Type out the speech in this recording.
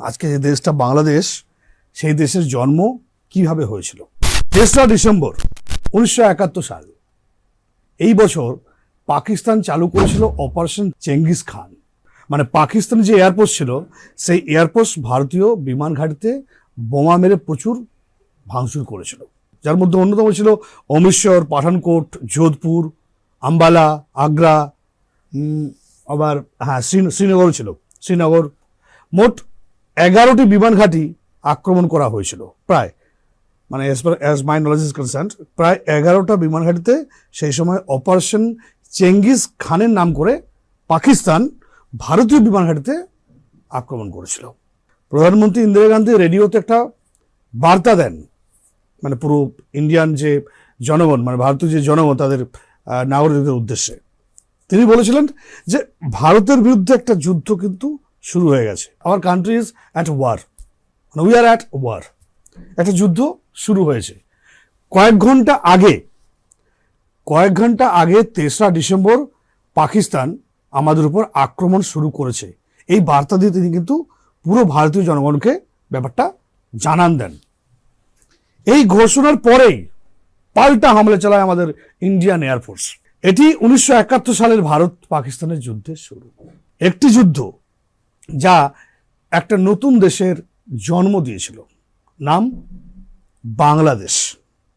আজকে যে দেশটা বাংলাদেশ, সেই দেশের জন্ম কীভাবে হয়েছিল? তেসরা ডিসেম্বর উনিশশো একাত্তর সাল। এই বছর পাকিস্তান চালু করেছিল অপারেশন চেঙ্গিস খান। মানে পাকিস্তানে যে এয়ারপোর্ট ছিল, সেই এয়ারপোর্ট ভারতীয় বিমান ঘাঁটিতে বোমা মেরে প্রচুর ভাঙচুর করেছিল। যার মধ্যে অন্যতম ছিল অমৃতসর, পাঠানকোট, যোধপুর, আম্বালা, আগ্রা আবার হ্যাঁ শ্রী- শ্রীনগর ছিল। শ্রীনগর। মোট এগারোটি বিমান ঘাঁটি আক্রমণ করা হয়েছিল। প্রায় মানে as per as my knowledge is concern প্রায় এগারোটা বিমান ঘাঁটিতে সেই সময় অপারেশন চেঙ্গিস খানের নাম করে পাকিস্তান ভারতীয় বিমান ঘাঁটিতে আক্রমণ করেছিল। প্রধানমন্ত্রী ইন্দিরা গান্ধী রেডিওতে একটা বার্তা দেন মানে পুরো ইন্ডিয়ান যে জনগণ মানে ভারতীয় যে জনগণ, তাদের নাগরিকদের উদ্দেশ্যে। তিনি বলেছিলেন যে ভারতের বিরুদ্ধে একটা যুদ্ধ কিন্তু শুরু হয়ে গেছে। Our country is at war মানে উই আর অ্যাট ওয়ার একটা যুদ্ধ শুরু হয়েছে। কয়েক ঘণ্টা আগে, কয়েক ঘণ্টা আগে তেসরা ডিসেম্বর পাকিস্তান আমাদের উপর আক্রমণ শুরু করেছে। এই বার্তা দিয়ে তিনি কিন্তু পুরো ভারতীয় জনগণকে ব্যাপারটা জানান দেন। এই ঘোষণার পরেই পাল্টা হামলা চালায় আমাদের ইন্ডিয়ান এয়ারফোর্স এটি উনিশশো একাত্তর সালের ভারত পাকিস্তানের যুদ্ধের শুরু। একটি যুদ্ধ যা একটা নতুন দেশের জন্ম দিয়েছিল। নাম বাংলাদেশ।